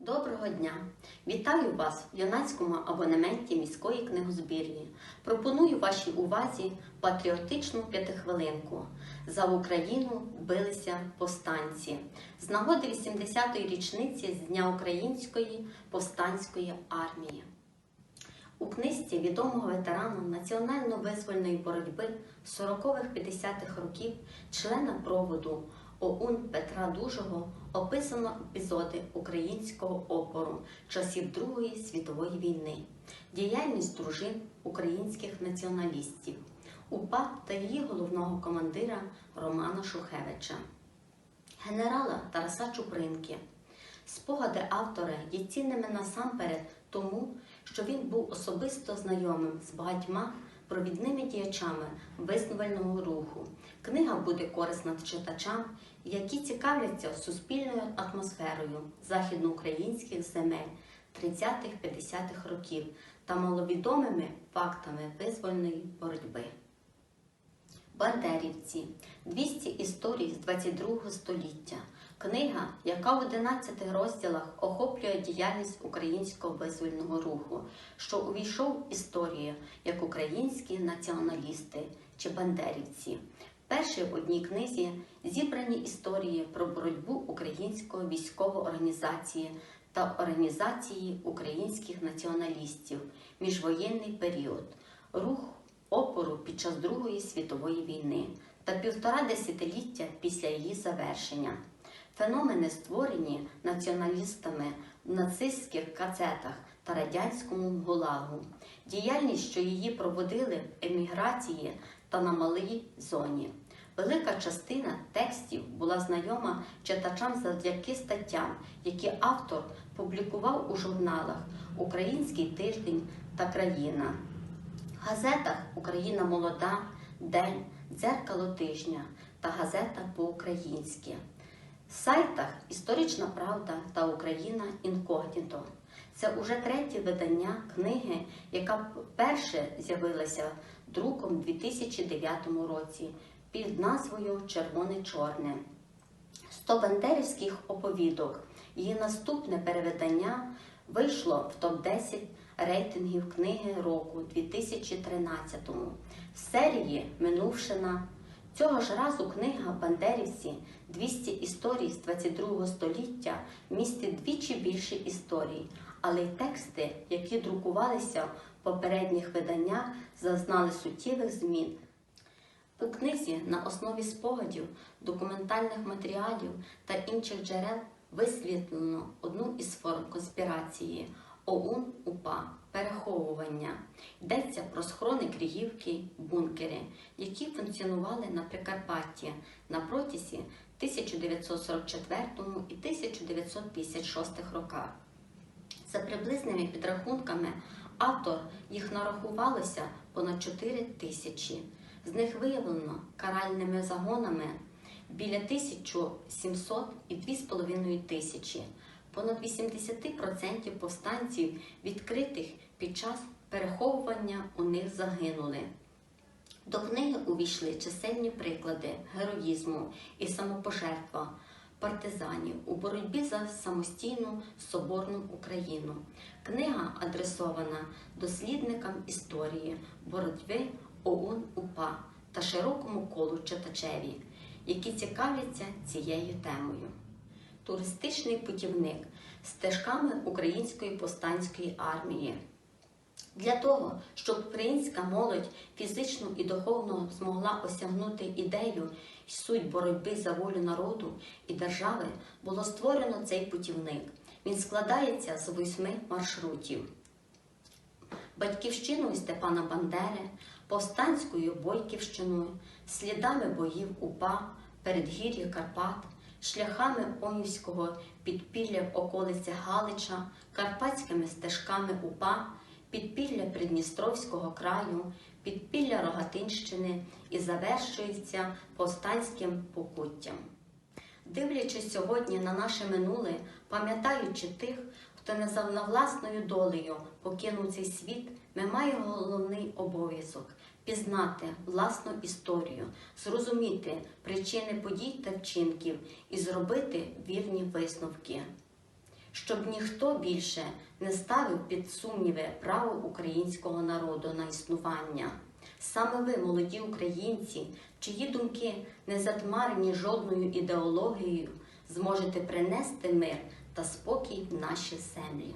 Доброго дня! Вітаю вас в юнацькому абонементі міської книгозбірні. Пропоную вашій увазі патріотичну п'ятихвилинку. За Україну билися повстанці з нагоди 80-ї річниці з Дня Української повстанської армії. У книжці відомого ветерана національно-визвольної боротьби 40-х-50-х років, члена проводу ОУН Петра Дужого описано епізоди українського опору часів Другої світової війни, діяльність дружин українських націоналістів, УПА та її головного командира Романа Шухевича, генерала Тараса Чупринки. Спогади автора є цінними насамперед тому, що він був особисто знайомим з багатьма провідними діячами визнавального руху. Книга буде корисна читачам, які цікавляться суспільною атмосферою західноукраїнських земель 30-50-х років та маловідомими фактами визвольної боротьби. Бандерівці 200 історій з 22 століття. Книга, яка в 11 розділах охоплює діяльність українського визвольного руху, що увійшов в історію як українські націоналісти чи бандерівці. Перші в одній книзі зібрані історії про боротьбу української військової організації та організації українських націоналістів, міжвоєнний період, рух опору під час Другої світової війни та півтора десятиліття після її завершення. Феномени, створені націоналістами в нацистських кацетах та радянському гулагу, діяльність, що її проводили в еміграції та на малій зоні. Велика частина текстів була знайома читачам завдяки статтям, які автор публікував у журналах Український тиждень та країна, газетах Україна молода, День, Дзеркало тижня та газета по-українськи сайтах Історична Правда та Україна Інкогніто. Це уже третє видання книги, яка вперше з'явилася друком у 2009 році під назвою Червоне-Чорне. 100 бандерівських оповідок. Її наступне перевидання вийшло в топ-10 рейтингів книги року 2013 в серії Минувшина. Цього ж разу книга Бандерівці 200 історій з 22 століття містить двічі більше історій, але й тексти, які друкувалися в попередніх виданнях, зазнали суттєвих змін. У книзі на основі спогадів, документальних матеріалів та інших джерел висвітлено одну із форм конспірації ОУН УПА переховування. Йдеться про схорони Крігівки, бункери, які функціонували на Прикарпатті на протязі 1944 і 1956 роках. За приблизними підрахунками, автор їх нарахувалося понад 4 тисячі. З них виявлено каральними загонами біля 1700 і 2,5 тисячі. Понад 80% повстанців, відкритих під час переховування, у них загинули. До книги увійшли чисельні приклади героїзму і самопожертва партизанів у боротьбі за самостійну соборну Україну. Книга адресована дослідникам історії боротьби ОУН УПА та широкому колу читачеві, які цікавляться цією темою. Туристичний путівник стежками Української повстанської армії. Для того, щоб українська молодь фізично і духовно змогла осягнути ідею і суть боротьби за волю народу і держави, було створено цей путівник. Він складається з восьми маршрутів: батьківщиною Степана Бандери, повстанською Бойківщиною, слідами боїв УПА, передгір'я Карпат, шляхами Онівського підпілля в околиці Галича, карпатськими стежками УПА підпілля Придністровського краю, підпілля Рогатинщини і завершується повстанським покуттям. Дивлячись сьогодні на наше минуле, пам'ятаючи тих, хто не за власною долею покинув цей світ, ми маємо головний обов'язок пізнати власну історію, зрозуміти причини подій та вчинків і зробити вірні висновки. щоб ніхто більше не ставив під сумніви право українського народу на існування. Саме ви, молоді українці, чиї думки не затьмарені жодною ідеологією, зможете принести мир та спокій в наші землі.